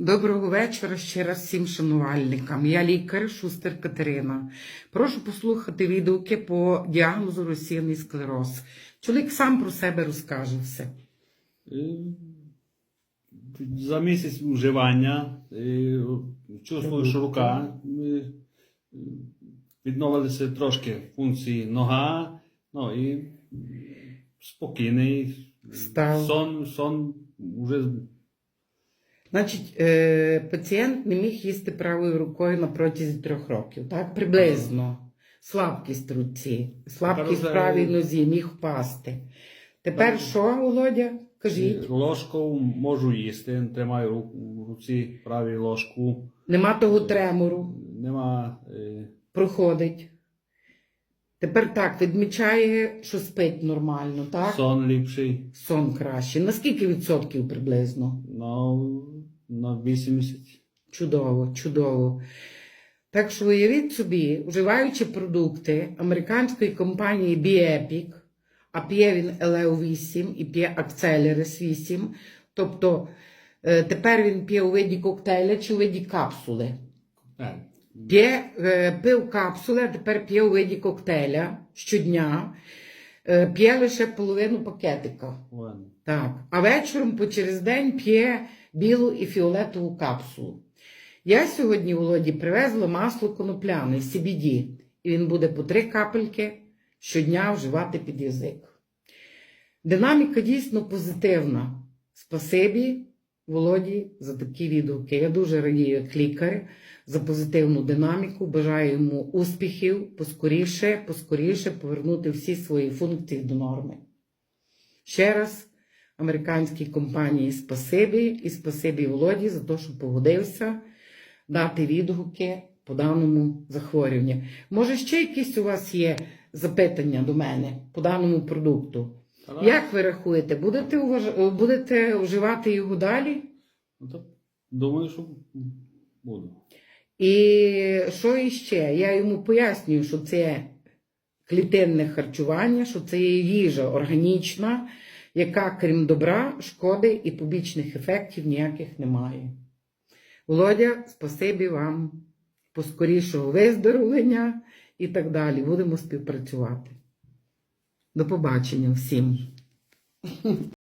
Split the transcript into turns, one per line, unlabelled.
Доброго вечора ще раз всім шанувальникам. Я лікар Шустер Катерина. Прошу послухати відгуки по діагнозу розсіяний склероз. Чоловік сам про себе розкаже все.
Е, За місяць вживання е, чувствую, що рука е, відновилися трошки функції нога, ну і спокійний.
Став.
Сон, сон вже
Значить, е, пацієнт не міг їсти правою рукою на протязі трьох років, так? Приблизно. Слабкість руці, слабкість в
Тепер
правій нозі, міг впасти. Тепер що, Володя? Кажіть,
е, ложкою можу їсти, тримаю ру- в руці правій ложку.
нема того тремору.
Нема е,
проходить. Тепер так, відмічає, що спить нормально, так?
сон ліпший.
Сон краще. На скільки відсотків приблизно?
Ну, на 80.
Чудово, чудово. Так що уявіть собі, вживаючи продукти американської компанії Biepic, а п'є він LEO8 і п'є Accelerus 8, тобто е, тепер він п'є у виді коктейля чи у виді капсули. П'є, е, пив капсули, а тепер п'є у виді коктейля щодня, п'є лише половину пакетика.
Ладно.
Так. А вечором по через день п'є білу і фіолетову капсулу. Я сьогодні Володі привезла масло конопляне CBD, і він буде по три капельки щодня вживати під язик. Динаміка дійсно позитивна. Спасибі, Володі, за такі відгуки. Я дуже радію як лікар за позитивну динаміку. Бажаю йому успіхів, поскоріше, поскоріше повернути всі свої функції до норми. Ще раз американській компанії спасибі і спасибі Володі за те, що погодився дати відгуки по даному захворюванню. Може, ще якісь у вас є запитання до мене по даному продукту? Як ви рахуєте, будете, уваж... будете вживати його далі?
Ну, то думаю, що буду.
І що іще? Я йому пояснюю, що це клітинне харчування, що це є їжа органічна, яка, крім добра, шкоди і побічних ефектів ніяких немає. Володя, спасибі вам, поскорішого виздоровлення і так далі. Будемо співпрацювати. До побачення всім.